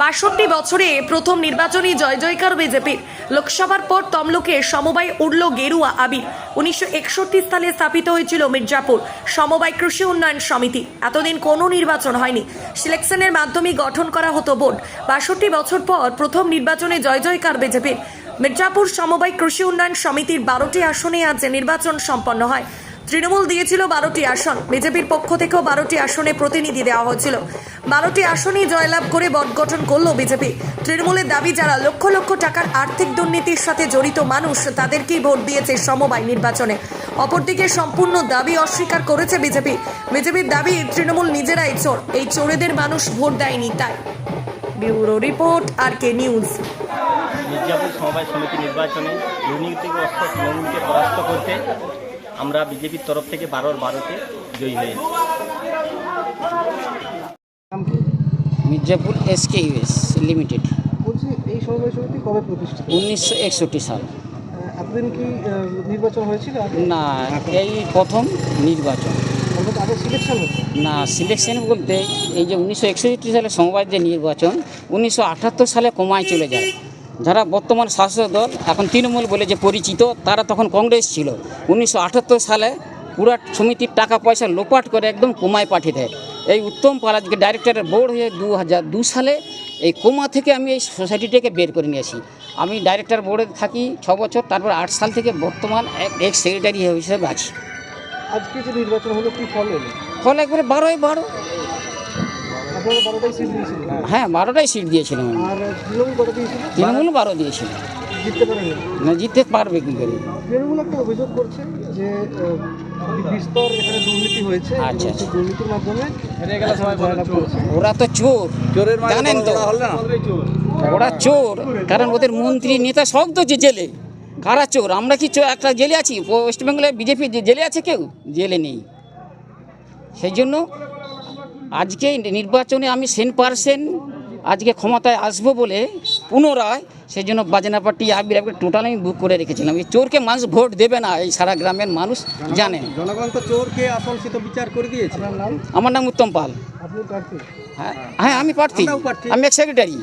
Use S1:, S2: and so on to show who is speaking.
S1: বাষট্টি বছরে প্রথম নির্বাচনী জয় জয়কার বিজেপির। লোকসভার পর তমলুকে সমবায় উড়ল গেরুয়া আবির। উনিশশো একষট্টি সালে স্থাপিত হয়েছিল মির্জাপুর সমবায় কৃষি উন্নয়ন সমিতি। এতদিন কোনো নির্বাচন হয়নি। সিলেকশনের মাধ্যমে গঠন করা হতো বোর্ড। বাষট্টি বছর পর প্রথম নির্বাচনে জয় জয়কার বিজেপির। মির্জাপুর সমবায় কৃষি উন্নয়ন সমিতির বারোটি আসনে আজ নির্বাচন সম্পন্ন হয়। তৃণমূল দিয়েছিল বারোটি আসন। বিজেপির পক্ষ থেকেও বারোটি আসনে প্রতিনিধি দেওয়া হয়েছিল। বারোটি আসনেই জয়লাভ করে বট গঠন করল বিজেপি। তৃণমূলের দাবি, যারা লক্ষ লক্ষ টাকার আর্থিক দুর্নীতির সাথে জড়িত মানুষ, তাদেরকেই ভোট দিয়েছে সমবায় নির্বাচনে। অপরদিকে সম্পূর্ণ দাবি অস্বীকার করেছে বিজেপি। বিজেপির দাবি, তৃণমূল নিজেরাই চোর। এই চোরেদের মানুষ ভোট দেয়নি তাই। Bureau report R K news.
S2: Mirzapur সমবায় সমিতি নির্বাচনে দুর্নীতিগ্রস্ত তৃণমূলকে পরাস্ত করতে আমরা বিজেপির তরফ থেকে বারোর বারোতে জয়ী হয়েছি।
S3: Mirzapur SK US limited.
S4: বলছি এই সমবায় সমিতি কবে প্রতিষ্ঠিত?
S3: উনিশশো একষট্টি সাল।
S4: এতদিন কি নির্বাচন হয়েছিল?
S3: না এই প্রথম নির্বাচন।
S4: অন্তত আগে সিলেকশন হতো?
S3: না সিলেকশন বলতে এই যে উনিশশো একষট্টি সালে সমবায় যে নির্বাচন উনিশশো আটাত্তর সালে কমায় চলে যায়। যারা বর্তমান শাসক দল এখন তৃণমূল বলে যে পরিচিত তারা তখন কংগ্রেস ছিল। উনিশশো আটাত্তর সালে পুরা সমিতির টাকা পয়সা লোপাট করে একদম কোমায় পাঠিয়ে দেয়। এই উত্তম পাল আজকে ডাইরেক্টরের বোর্ড হয়ে দু হাজার দু সালে এই কোমা থেকে আমি এই সোসাইটিটাকে বের করে নিয়েছি আমি ডাইরেক্টর বোর্ডে থাকি ছ বছর তারপর আট সাল থেকে বর্তমান এক এক সেক্রেটারি হিসেবে আছি।
S4: আজকে যে নির্বাচন হলো কি ফল হলো
S3: ফলে একবারে বারোই বারো। হ্যাঁ বারোটাই সিট দিয়েছিলাম
S4: তৃণমূল
S3: বারো দিয়েছিল।
S4: জিততে
S3: না জিততে পারবে কি করে?
S4: তৃণমূল একটা অভিযোগ করছে যে বিস্তর এখানে দুর্নীতি হয়েছে।
S3: আচ্ছা,
S4: দুর্নীতির মাধ্যমে
S3: ওরা তো চোর জানেন তো। ওরা চোর কারণ ওদের মন্ত্রী নেতা সব তো যে জেলে। কারা চোর? আমরা কি চোর একটা জেলে আছি? ওয়েস্ট বেঙ্গলে বিজেপি জেলে আছে কেউ? জেলে নেই। সেই জন্য আজকে নির্বাচনে আমি সেন পার্সেন্ট আজকে ক্ষমতায় আসব বলে পুনরায় সেই জন্য বাজনা পার্টি আবির আবির টোটাল আমি বুক করে রেখেছিলাম। এই চোরকে মানুষ ভোট দেবে না এই সারা গ্রামের মানুষ জানে।
S4: জনগণ তো চোরকে আসল সে তো বিচার করে দিয়েছে। নাম
S3: আমার নাম উত্তম পাল। হ্যাঁ হ্যাঁ আমি
S4: প্রার্থী।
S3: আমি এক সেক্রেটারি